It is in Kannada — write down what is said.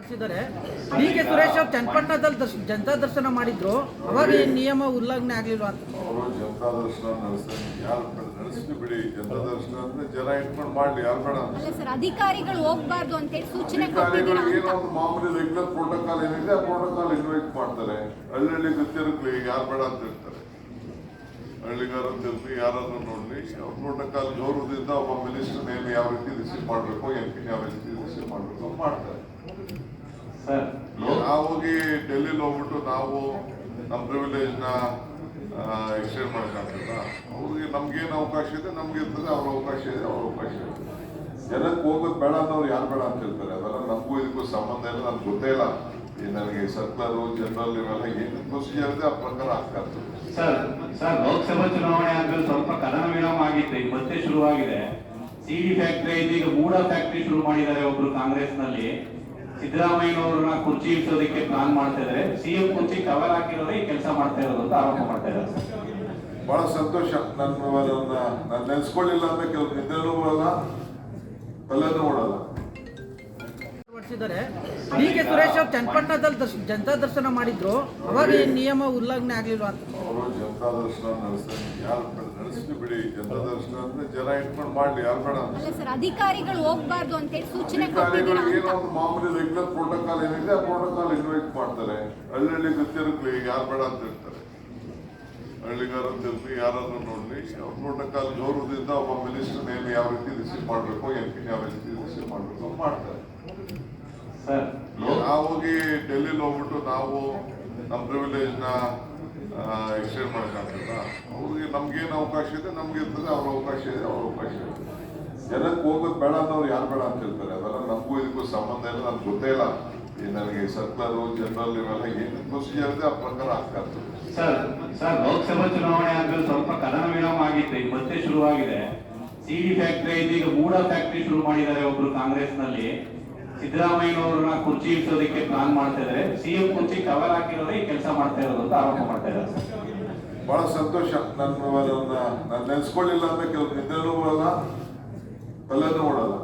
ಪಡಿಸಿದ್ದಾರೆ ಡಿ ಕೆ ಸುರೇಶ್ ಅವರು ಚನ್ನಪಟ್ಟಣದಲ್ಲಿ ದರ್ಶ ಜನತಾ ದರ್ಶನ ಮಾಡಿದ್ರು. ಅವಾಗ ಈ ನಿಯಮ ಉಲ್ಲಂಘನೆ ಆಗಲಿಲ್ಲ ಅಂತ. ಅವರು ಜನತಾ ದರ್ಶನ ನಡೆಸ್ತಾರೆ ಯಾರು ನಡೆಸ್ಲಿ ಬಿಡಿ ಜನತಾ ದರ್ಶನ ಅಂದ್ರೆ ಜನ ಇಟ್ಕೊಂಡು ಮಾಡ್ಲಿ ಯಾರು ಬೇಡ ಅಂತ. ಅಲ್ಲ ಸರ್ ಅಧಿಕಾರಿಗಳು ಹೋಗ್ಬಾರ್ದು ಅಂತ ಹೇಳಿ ಸೂಚನೆ ಏನೋ ಅಂತ. ಒಂದು ಮಾಮೂಲಿ ರೆಗ್ಯುಲರ್ ಪ್ರೋಟೋಕಾಲ್ ಏನಿದೆ ಆ ಪ್ರೋಟೋಕಾಲ್ ಇನ್ವೈಟ್ ಮಾಡ್ತಾರೆ. ಹಳ್ಳಿ ಗೊತ್ತಿರಕ್ಲಿ ಯಾರು ಬೇಡ ಅಂತ ಹೇಳ್ತಾರೆ. ಹಳ್ಳಿಗಾರ ತಿರ್ಲಿ ಯಾರಾದ್ರೂ ನೋಡ್ಲಿ ಪ್ರೋಟೋಕಾಲ್ ಗೌರವದಿಂದ ಒಬ್ಬ ಮಿನಿಸ್ಟರ್ ನೇಮ್ ಯಾವ ರೀತಿ ರಿಸೀವ್ ಮಾಡಬೇಕು ಎಂ ಯಾವ ರೀತಿ ರಿಸೀವ್ ಮಾಡಬೇಕು ಮಾಡ್ತಾರೆ. ನಾವು ಹೋಗಿ ಡೆಲ್ಲಿ ಹೋಗ್ಬಿಟ್ಟು ನಾವು ನಮ್ಮ ಪ್ರಿವಿಲೇಜ್ನ ಎಕ್ಸ್ಟೆಂಡ್ ಮಾಡೋಕ್ಕಾಗ್ತದ ಅವ್ರಿಗೆ ನಮ್ಗೇನು ಅವಕಾಶ ಇದೆ ನಮ್ಗೆ ಇರ್ತದೆ ಅವ್ರ ಅವಕಾಶ ಇದೆ ಅವ್ರ ಅವಕಾಶ ಇದೆ. ಜನಕ್ಕೆ ಹೋಗೋದು ಬೇಡ ಅನ್ನೋರು ಯಾರು ಬೇಡ ಅಂತ ಹೇಳ್ತಾರೆ. ಅದೆಲ್ಲ ನಮಗೂ ಇದಕ್ಕೂ ಸಂಬಂಧ ಇಲ್ಲ ನನ್ಗೆ ಗೊತ್ತೇ ಇಲ್ಲ. ಈ ನನಗೆ ಸರ್ಕಾರು ಜನರಲ್ ಇವೆಲ್ಲ ಏನು ಪ್ರೊಸೀಜರ್ ಇದೆ ಆ ಪ್ರಕಾರ ಆಗ್ತಾ ಇರ್ತದೆ ಸರ್ ಸರ್ ಲೋಕಸಭಾ ಚುನಾವಣೆ ಆದ್ಮೇಲೆ ಸ್ವಲ್ಪ ಕದನ ವಿರಾಮ ಆಗಿತ್ತು ಈಗ ಮತ್ತೆ ಶುರುವಾಗಿದೆ. ಸಿಡಿ ಫ್ಯಾಕ್ಟರಿ ಇದೀಗ ಮೂಡ ಫ್ಯಾಕ್ಟರಿ ಶುರು ಮಾಡಿದ್ದಾರೆ ಒಬ್ರು ಕಾಂಗ್ರೆಸ್ನಲ್ಲಿ ಸಿದ್ದರಾಮಯ್ಯನವ್ರನ್ನ ಕುರ್ಚಿ ಇಳಿಸೋದಕ್ಕೆ ಪ್ಲಾನ್ ಮಾಡ್ತಾ ಇದ್ದಾರೆ ಸಿಎಂ ಕುರ್ಚಿ ಕವರ್ ಹಾಕಿರೋದೇ ಈ ಕೆಲಸ ಮಾಡ್ತಾ ಇರೋದು ಅಂತ ಆರೋಪ ಮಾಡ್ತಾ ಇದ್ದಾರೆ ಬಹಳ ಸಂತೋಷ. ನನ್ನ ನಾನು ನೆನೆಸ್ಕೊಳ್ಳಿಲ್ಲ ಅಂದ್ರೆ ಕೆಲವು ನಿದ್ರೆನೂ ಬರಲ್ಲ ತಲೆನೂ ಓಡಲ್ಲ. ಡಿಕೆ ಸುರೇಶ್ ಅವರು ಚನ್ನಪಟ್ಟಣದಲ್ಲಿ ಜನತಾ ದರ್ಶನ ಮಾಡಿದ್ರು. ಅವಾಗ ಈ ನಿಯಮ ಉಲ್ಲಂಘನೆ ಆಗ್ಲಿಲ್ವಾ ಅಂತ. ಅವರು ಜನತಾ ದರ್ಶನ ಯಾರು ಜನ ಇಟ್ಕೊಂಡು ಮಾಡ್ಲಿ ಯಾರು ಬೇಡ. ಅಲ್ಲ ಸರ್ ಅಧಿಕಾರಿಗಳು ಹೋಗ್ಬಾರ್ದು ಅಂತ ಹೇಳಿ ಸೂಚನೆ ಏನೋ ಒಂದು ಮಾಮೂಲಿ ರೆಗ್ಯುಲರ್ ಪ್ರೋಟೋಕಾಲ್ ಏನಿದೆ ಆ ಪ್ರೋಟೋಕಾಲ್ ಇನ್ವೈಟ್ ಮಾಡ್ತಾರೆ. ಹಳ್ಳಿ ಗೊತ್ತಿರಕ್ಲಿ ಯಾರು ಬೇಡ ಅಂತ ಹೇಳ್ತಾರೆ. ಹಳ್ಳಿಗಾರ ತಿರ್ಲಿ ಯಾರಾದ್ರೂ ನೋಡ್ಲಿ ಪ್ರೋಟೋಕಾಲ್ ಗೌರವದಿಂದ ಒಬ್ಬ ಮಿನಿಸ್ಟರ್ ನೇಮ್ ಯಾವ ರೀತಿ ರಿಸೀವ್ ಮಾಡಬೇಕು ಎಂ ಪಿ ಯಾವ ರೀತಿ ರಿಸೀವ್ ಮಾಡ್ಬೇಕು ಅಂತ ಮಾಡ್ತಾರೆ. ಸರ್ ನಾವು ಹೋಗಿ ಡೆಲ್ಲಿಲಿ ಹೋಗ್ಬಿಟ್ಟು ನಾವು ನಮ್ಮ ಪ್ರಿವಿಲೇಜ್ನ ಎಕ್ಸ್ಟೆಂಡ್ ಮಾಡೋಕ್ಕಾಗ್ತದ ಅವ್ರಿಗೆ ನಮ್ಗೇನು ಅವಕಾಶ ಇದೆ, ನಮ್ಗೆ ಇರ್ತದೆ, ಅವ್ರ ಅವಕಾಶ ಇದೆ, ಅವ್ರ ಅವಕಾಶ ಇದೆ. ಜನಕ್ಕೆ ಹೋಗೋದು ಬೇಡ ಅನ್ನೋರು ಯಾರು ಬೇಡ ಅಂತ ಹೇಳ್ತಾರೆ. ಅದೆಲ್ಲ ನಮಗೂ ಇದಕ್ಕೂ ಸಂಬಂಧ ಇಲ್ಲ ನನ್ಗೆ ಗೊತ್ತೇ ಇಲ್ಲ. ನನಗೆ ಸರ್ಕಾರು ಜನರಲ್ ಇವೆಲ್ಲ ಏನು ಪ್ರೊಸೀಜರ್ ಇದೆ, ಆ ಪ್ರಕಾರ ಆಗ್ತದೆ ಸರ್ ಸರ್, ಲೋಕಸಭಾ ಚುನಾವಣೆ ಆದ್ಮೇಲೆ ಸ್ವಲ್ಪ ಕದನ ವಿರಾಮ ಆಗಿತ್ತು, ಈಗ ಮತ್ತೆ ಶುರುವಾಗಿದೆ. ಸಿಡಿ ಫ್ಯಾಕ್ಟರಿ ಇದೀಗ ಮೂಡ ಫ್ಯಾಕ್ಟರಿ ಶುರು ಮಾಡಿದ್ದಾರೆ ಒಬ್ರು ಕಾಂಗ್ರೆಸ್ನಲ್ಲಿ ಸಿದ್ದರಾಮಯ್ಯನವ್ರನ್ನ ಕುರ್ಚಿ ಇಳಿಸೋದಕ್ಕೆ ಪ್ಲಾನ್ ಮಾಡ್ತಾ ಇದ್ದಾರೆ ಸಿಎಂ ಕುರ್ಚಿ ಕವರ್ ಹಾಕಿರೋದೇ ಈ ಕೆಲಸ ಮಾಡ್ತಾ ಇರೋದು ಅಂತ ಆರೋಪ ಮಾಡ್ತಾ ಇದ್ದಾರೆ. ಬಹಳ ಸಂತೋಷ. ನನ್ನ ನಾನು ನೆನೆಸ್ಕೊಳ್ಳಿಲ್ಲ ಅಂದ್ರೆ ಕೆಲವು ನಿದ್ರೆನೂ ಬರಲ್ಲ, ತಲೆನೂ ಓಡಲ್ಲ.